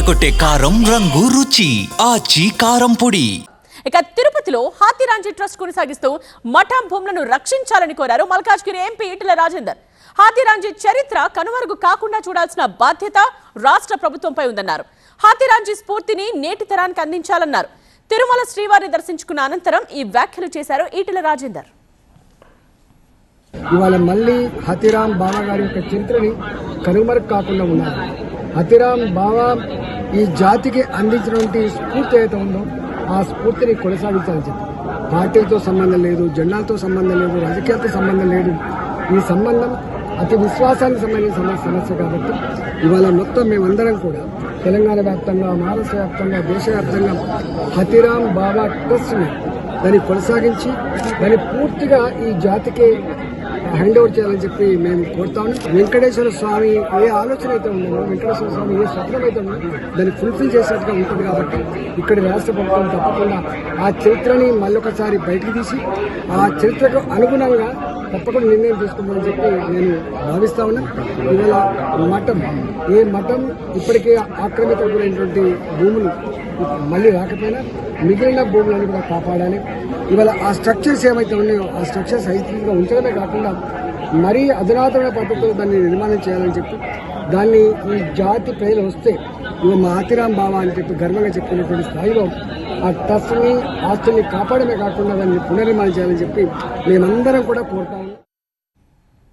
అదరగొట్టే కారం రంగు రుచి ఆచి కారం పొడి. ఇక తిరుపతిలో హాతీరాంజీ ట్రస్ట్ కొనసాగిస్తూ మఠం భూములను రక్షించాలని కోరారు మల్కాజ్గిరి ఎంపీ ఈటెల రాజేందర్. హాతీరాంజీ చరిత్ర కనుమరుగు కాకుండా చూడాల్సిన బాధ్యత రాష్ట్ర ప్రభుత్వంపై ఉందన్నారు. హాతీరాంజీ స్ఫూర్తిని నేటి తరానికి అందించాలన్నారు. తిరుమల శ్రీవారిని దర్శించుకున్న అనంతరం ఈ వ్యాఖ్యలు చేశారు ఈటెల రాజేందర్. ఇవాళ మళ్ళీ హతిరామ్ బావా గారి యొక్క చరిత్రని కనుమరుగు కాకుండా ఉన్నారు హతిరామ్ బావా ఈ జాతికి అందించినటువంటి స్ఫూర్తి ఏదైతే ఉందో ఆ స్ఫూర్తిని కొనసాగించాలని చెప్పి పార్టీలతో సంబంధం లేదు జెండాలతో సంబంధం లేదు రాజకీయాలతో సంబంధం లేదు. ఈ సంబంధం అతి విశ్వాసానికి సంబంధించిన సమస్య కాబట్టి ఇవాళ మొత్తం మేమందరం కూడా తెలంగాణ వ్యాప్తంగా మహారాష్ట్ర వ్యాప్తంగా దేశవ్యాప్తంగా హతిరామ్ బాబా ట్రస్ట్ని దాన్ని కొనసాగించి దాన్ని పూర్తిగా ఈ జాతికి హ్యాండ్ ఓవర్ చేయాలని చెప్పి మేము కోరుతా ఉన్నాం. వెంకటేశ్వర స్వామి ఏ ఆలోచన అయితే ఉందో వెంకటేశ్వర స్వామి ఏ స్వప్నం అయితే ఉందో దాన్ని ఫుల్ఫిల్ చేసినట్టుగా ఉంటుంది కాబట్టి ఇక్కడ రాష్ట్ర ప్రభుత్వం తప్పకుండా ఆ చరిత్రని మళ్ళొకసారి బయటికి తీసి ఆ చరిత్రకు అనుగుణంగా తప్పకుండా నిర్ణయం తీసుకుంటామని చెప్పి నేను భావిస్తా ఉన్నా. ఇవాళ మఠం ఏ మఠం ఇప్పటికే ఆక్రమిత గురైనటువంటి భూములు మళ్ళీ రాకపోయినా మిగిలిన భూములను కూడా కాపాడాలి. ఇవాళ ఆ స్ట్రక్చర్స్ ఏవైతే ఉన్నాయో ఆ స్ట్రక్చర్స్ హైస్పీడ్గా ఉంచడమే కాకుండా మరీ అధునాతన పద్ధతిలో దాన్ని నిర్మాణం చేయాలని చెప్పి దాన్ని ఈ జాతి ప్రజలు వస్తే ఇవి మా ఆతిరాం బావ అని చెప్పి గర్వంగా చెప్పుకునేటువంటి స్థాయిలో ఆ ట్రస్ట్ని ఆస్తుల్ని కాపాడమే కాకుండా దాన్ని పునర్నిర్మాణం చేయాలని చెప్పి మేమందరం కూడా కోరుతాము